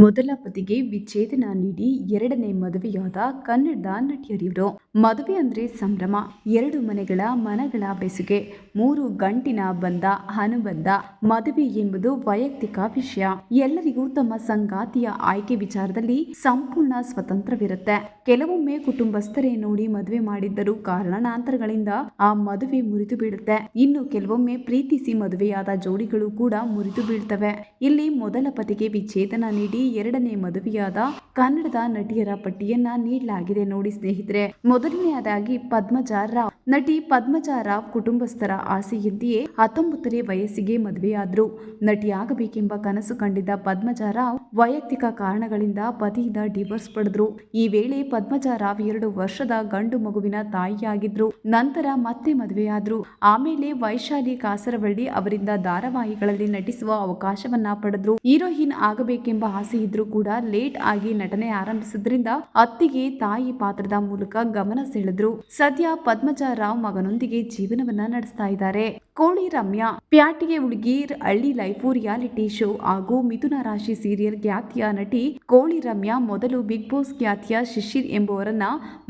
ಮೊದಲ ಪತಿಗೆ ವಿಚ್ಛೇದನ ನೀಡಿ ಎರಡನೇ ಮದುವೆಯಾದ ಕನ್ನಡದ ನಟಿಯರಿವರು. ಮದುವೆ ಅಂದ್ರೆ ಸಂಭ್ರಮ. ಎರಡು ಮನೆಗಳ ಮನಗಳ ಬೆಸುಗೆ. ಮೂರು ಗಂಟಿನ ಬಂಧ ಅನುಬಂಧ. ಮದುವೆ ಎಂಬುದು ವೈಯಕ್ತಿಕ ವಿಷಯ. ಎಲ್ಲರಿಗೂ ತಮ್ಮ ಸಂಗಾತಿಯ ಆಯ್ಕೆ ವಿಚಾರದಲ್ಲಿ ಸಂಪೂರ್ಣ ಸ್ವತಂತ್ರವಿರುತ್ತೆ. ಕೆಲವೊಮ್ಮೆ ಕುಟುಂಬಸ್ಥರೇ ನೋಡಿ ಮದುವೆ ಮಾಡಿದ್ದರೂ ಕಾರಣಾಂತರಗಳಿಂದ ಆ ಮದುವೆ ಮುರಿದು ಬೀಳುತ್ತೆ ಇನ್ನು ಕೆಲವೊಮ್ಮೆ ಪ್ರೀತಿಸಿ ಮದುವೆಯಾದ ಜೋಡಿಗಳು ಕೂಡ ಮುರಿದು ಬೀಳ್ತವೆ ಇಲ್ಲಿ ಮೊದಲ ಪತಿಗೆ ವಿಚ್ಛೇದನ ನೀಡಿ ಎರಡನೇ ಮದುವೆಯಾದ ಕನ್ನಡದ ನಟಿಯರ ಪಟ್ಟಿಯನ್ನ ನೀಡಲಾಗಿದೆ ನೋಡಿ ಸ್ನೇಹಿತರೆ. ಮೊದಲನೆಯದಾಗಿ ಪದ್ಮಜಾ ರಾವ್. ನಟಿ ಪದ್ಮಜಾ ರಾವ್ ಕುಟುಂಬಸ್ಥರ ಆಸೆಯಂತೆಯೇ ಹತ್ತೊಂಬತ್ತನೇ ವಯಸ್ಸಿಗೆ ಮದುವೆಯಾದ್ರು. ನಟಿಯಾಗಬೇಕೆಂಬ ಕನಸು ಕಂಡಿದ್ದ ಪದ್ಮಜಾ ರಾವ್ ವೈಯಕ್ತಿಕ ಕಾರಣಗಳಿಂದ ಪತಿಯಿಂದ ಡಿವೋರ್ಸ್ ಪಡೆದ್ರು. ಈ ವೇಳೆ ಪದ್ಮಜಾ ರಾವ್ ಎರಡು ವರ್ಷದ ಗಂಡು ಮಗುವಿನ ತಾಯಿಯಾಗಿದ್ರು. ನಂತರ ಮತ್ತೆ ಮದುವೆಯಾದ್ರು. ಆಮೇಲೆ ವೈಶಾಲಿ ಕಾಸರವಳ್ಳಿ ಅವರಿಂದ ಧಾರಾವಾಹಿಗಳಲ್ಲಿ ನಟಿಸುವ ಅವಕಾಶವನ್ನ ಪಡೆದ್ರು. ಹೀರೋಯಿನ್ ಆಗಬೇಕೆಂಬ ಆಸೆ ಇದ್ರೂ ಕೂಡ ಲೇಟ್ ಆಗಿ ನಟನೆ ಆರಂಭಿಸಿದ್ರಿಂದ ಅತ್ತಿಗೆ ತಾಯಿ ಪಾತ್ರದ ಮೂಲಕ ಗಮನ ಸೆಳೆದ್ರು. ಸದ್ಯ ಪದ್ಮಜಾ ರಾವ್ ಮಗನೊಂದಿಗೆ ಜೀವನವನ್ನ ನಡೆಸ್ತಾ ಇದ್ದಾರೆ. ಕೋಳಿ ರಮ್ಯಾ, ಪ್ಯಾಟಿಗೆ ಹುಡುಗೀರ್, ಹಳ್ಳಿ ಲೈಫು ರಿಯಾಲಿಟಿ ಶೋ ಹಾಗೂ ಮಿಥುನ ರಾಶಿ ಸೀರಿಯಲ್ ಖ್ಯಾತಿಯ ನಟಿ ಕೋಳಿ ರಮ್ಯಾ ಮೊದಲು ಬಿಗ್ ಬಾಸ್ ಖ್ಯಾತಿಯ ಶಿಶಿರ್ ಎಂಬುವರನ್ನ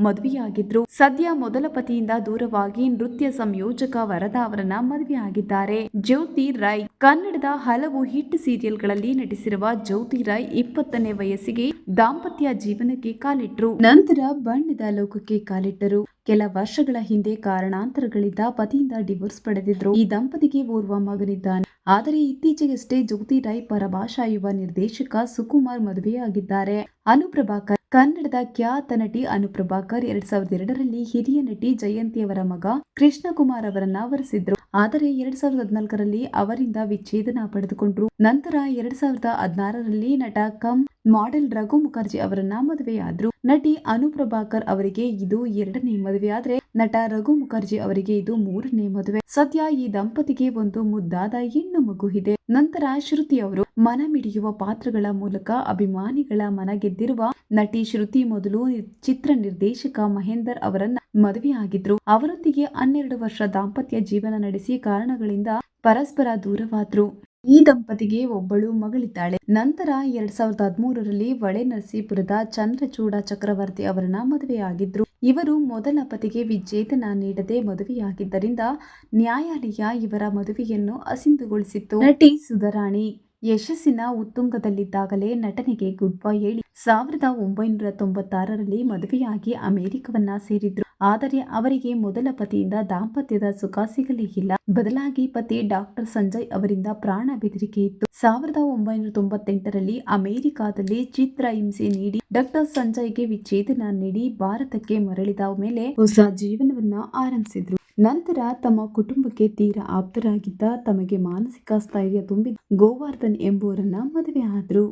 ಮದುವೆಯಾಗಿದ್ರು. ಸದ್ಯ ಮೊದಲ ಪತಿಯಿಂದ ದೂರವಾಗಿ ನೃತ್ಯ ಸಂಯೋಜಕ ವರದಾ ಅವರನ್ನ ಮದುವೆಯಾಗಿದ್ದಾರೆ. ಜ್ಯೋತಿ ರೈ, ಕನ್ನಡದ ಹಲವು ಹಿಟ್ ಸೀರಿಯಲ್ಗಳಲ್ಲಿ ನಟಿಸಿರುವ ಜ್ಯೋತಿ ರೈ ಇಪ್ಪತ್ತನೇ ವಯಸ್ಸಿಗೆ ದಾಂಪತ್ಯ ಜೀವನಕ್ಕೆ ಕಾಲಿಟ್ರು. ನಂತರ ಬಣ್ಣದ ಲೋಕಕ್ಕೆ ಕಾಲಿಟ್ಟರು. ಕೆಲ ವರ್ಷಗಳ ಹಿಂದೆ ಕಾರಣಾಂತರಗಳಿಂದ ಪತಿಯಿಂದ ಡಿವೋರ್ಸ್ ಪಡೆದಿದ್ರು. ಈ ದಂಪತಿಗೆ ಓರ್ವ ಮಗನಿದ್ದಾನೆ. ಆದರೆ ಇತ್ತೀಚೆಗಷ್ಟೇ ಜ್ಯೋತಿ ರೈ ಪರಭಾಷಾ ಯುವ ನಿರ್ದೇಶಕ ಸುಕುಮಾರ್ ಮದುವೆಯಾಗಿದ್ದಾರೆ. ಅನುಪ್ರಭಾಕರ್, ಕನ್ನಡದ ಖ್ಯಾತ ನಟಿ ಅನುಪ್ರಭಾಕರ್, ಎರಡ್ ಸಾವಿರದ ಎರಡರಲ್ಲಿ ಹಿರಿಯ ನಟಿ ಜಯಂತಿಯವರ ಮಗ ಕೃಷ್ಣಕುಮಾರ್ ಅವರನ್ನ ವರಿಸಿದ್ರು. ಆದರೆ ಎರಡ್ ಸಾವಿರದ ಹದಿನಾಲ್ಕರಲ್ಲಿ ಅವರಿಂದ ವಿಚ್ಛೇದನ ಪಡೆದುಕೊಂಡ್ರು. ನಂತರ ಎರಡ್ ಸಾವಿರದ ಹದಿನಾರರಲ್ಲಿ ನಟ ಕಮ್ ಮಾಡೆಲ್ ರಘು ಮುಖರ್ಜಿ ಅವರನ್ನ ಮದುವೆಯಾದ್ರು. ನಟಿ ಅನುಪ್ರಭಾಕರ್ ಅವರಿಗೆ ಇದು ಎರಡನೇ ಮದುವೆ, ಆದ್ರೆ ನಟ ರಘು ಮುಖರ್ಜಿ ಅವರಿಗೆ ಇದು ಮೂರನೇ ಮದುವೆ. ಸದ್ಯ ಈ ದಂಪತಿಗೆ ಒಂದು ಮುದ್ದಾದ ಹೆಣ್ಣು ಮಗು ಇದೆ. ನಂತರ ಶ್ರುತಿ ಅವರು ಮನ ಮಿಡಿಯುವ ಪಾತ್ರಗಳ ಮೂಲಕ ಅಭಿಮಾನಿಗಳ ಮನ ಗೆದ್ದಿರುವ ನಟಿ ಶ್ರುತಿ ಮೊದಲು ಚಿತ್ರ ನಿರ್ದೇಶಕ ಮಹೇಂದರ್ ಅವರನ್ನ ಮದುವೆಯಾಗಿದ್ರು. ಅವರೊಂದಿಗೆ ಹನ್ನೆರಡು ವರ್ಷ ದಾಂಪತ್ಯ ಜೀವನ ನಡೆಸಿ ಕಾರಣಗಳಿಂದ ಪರಸ್ಪರ ದೂರವಾದ್ರು. ಈ ದಂಪತಿಗೆ ಒಬ್ಬಳು ಮಗಳಿದ್ದಾಳೆ. ನಂತರ ಎರಡ್ ಸಾವಿರದ ಹದಿಮೂರರಲ್ಲಿ ಹೊಳೆ ನರಸೀಪುರದ ಚಂದ್ರಚೂಡ ಚಕ್ರವರ್ತಿ ಅವರನ್ನ ಮದುವೆಯಾಗಿದ್ರು. ಇವರು ಮೊದಲ ಪತಿಗೆ ವಿಚ್ಛೇದನ ನೀಡದೆ ಮದುವೆಯಾಗಿದ್ದರಿಂದ ನ್ಯಾಯಾಲಯ ಇವರ ಮದುವೆಯನ್ನು ಅಸಿಂಧುಗೊಳಿಸಿತ್ತು. ನಟಿ ಸುಧರಾಣಿ ಯಶಸ್ಸಿನ ಉತ್ತುಂಗದಲ್ಲಿದ್ದಾಗಲೇ ನಟನೆಗೆ ಗುಡ್ ಬೈ ಹೇಳಿ. ಸಾವಿರದ ಒಂಬೈನೂರ ತೊಂಬತ್ತಾರರಲ್ಲಿ ಮದುವೆಯಾಗಿ ಅಮೆರಿಕವನ್ನ ಸೇರಿದ್ರು. ಆದರೆ ಅವರಿಗೆ ಮೊದಲ ಪತಿಯಿಂದ ದಾಂಪತ್ಯದ ಸುಖ ಸಿಗಲೇ ಇಲ್ಲ. ಬದಲಾಗಿ ಪತಿ ಡಾಕ್ಟರ್ ಸಂಜಯ್ ಅವರಿಂದ ಪ್ರಾಣ ಬೆದರಿಕೆ ಇತ್ತು. ಸಾವಿರದ ಒಂಬೈನೂರ ತೊಂಬತ್ತೆಂಟರಲ್ಲಿ ಅಮೆರಿಕಾದಲ್ಲಿ ಚಿತ್ರ ಹಿಂಸೆ ನೀಡಿ ಡಾಕ್ಟರ್ ಸಂಜಯ್ಗೆ ವಿಚ್ಛೇದನ ನೀಡಿ ಭಾರತಕ್ಕೆ ಮರಳಿದ ಮೇಲೆ ಹೊಸ ಜೀವನವನ್ನ ಆರಂಭಿಸಿದ್ರು. ನಂತರ ತಮ್ಮ ಕುಟುಂಬಕ್ಕೆ ತೀರಾ ಆಪ್ತರಾಗಿದ್ದ ತಮಗೆ ಮಾನಸಿಕ ಸ್ಥೈರ್ಯ ತುಂಬಿದ ಗೋವರ್ಧನ್ ಎಂಬುವರನ್ನ ಮದುವೆ ಆದ್ರು